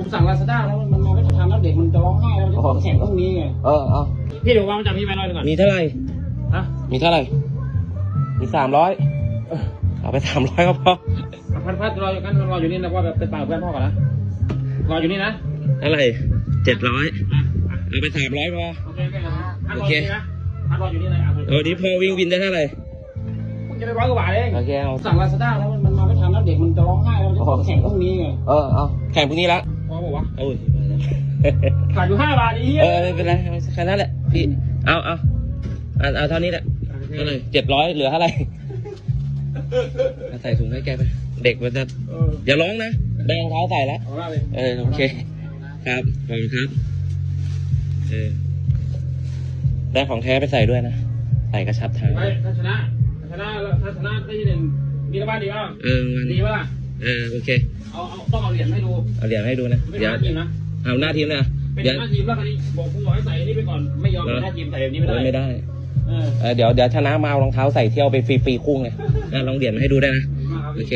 ผมสั่งลาซาด้าแล้วมันมาไม่ทันแล้วเด็กมันจะร้องไห้แล้วมันจะต้องแข่งพรุ่งนี้ไงเออเอาพี่เดี๋ยววางมาจับพี่ไปหน่อยหนึ่งก่อนมีเท่าไหร่ฮะมีเท่าไหร่มีสามร้อยเอาไปสามร้อยก็พอพันพัดรออยู่กันรออยู่นี่นะว่าแบบเป็นป่าเพื่อนพ่อก่อนนะรออยู่นี่นะเท่าไหร่เจ็ดร้อยอะอะเอาไปสามร้อยพอโอเคโอเคพัดรออยู่นี่นะพัดรออยู่นี่เลยอะเออนี้พอวิ่งวินได้เท่าไหร่คุณจะไปร้อยกว่าบาทเองโอเคเอาสั่งลาซาด้าแล้วมันมาไม่ทันแล้วเด็กมันจะร้องไห้แล้วมันจะต้องแข่งพรุ่งนี้ไงเออเอาแข่งพรุ่งนี้ละ พอบอกว่าโอ้ยขาดอยู่ห้าบาทไอ้เหี้ยเออไม่เป็นไรเอาแค่นั้นแหละพี่เอาเอาเอาเอาเท่านี้แหละเท่าไหร่เจ็ดร้อยเหลือเท่าไหร่เอาใส่ถุงให้แกไปเด็กมันจะเอออย่าร้องนะได้รองเท้าใส่แล้วเอาละเลยเออโอเค ครับขอบคุณครับเออได้ของแท้ไปใส่ด้วยนะใส่กระชับทางไปถ้าชนะถ้าชนะถ้าชนะได้ที่หนึ่งมีรางวัลดีป่ะเออมันดีป่ะ เออโอเคเอาเอาต้องเอาเหรียญให้ดูเอาเหรียญให้ดูนะไม่เดี๋ยวได้ทีมนะเอาหน้าทีมเลยนะเป็นเดี๋ยวหน้าทีมแล้วคราวนี้บอกผู้บอกให้ใส่อันนี้ไปก่อนไม่ยอมเป็นหน้าทีมใส่แบบนี้ไม่ได้โอ้ยไม่ได้เออเออเดี๋ยวเดี๋ยวชนะมาเอารองเท้าใส่เที่ยวไปฟรีๆคู่ไงอะลองเหรียญมาให้ดูได้นะ มาครับโอเค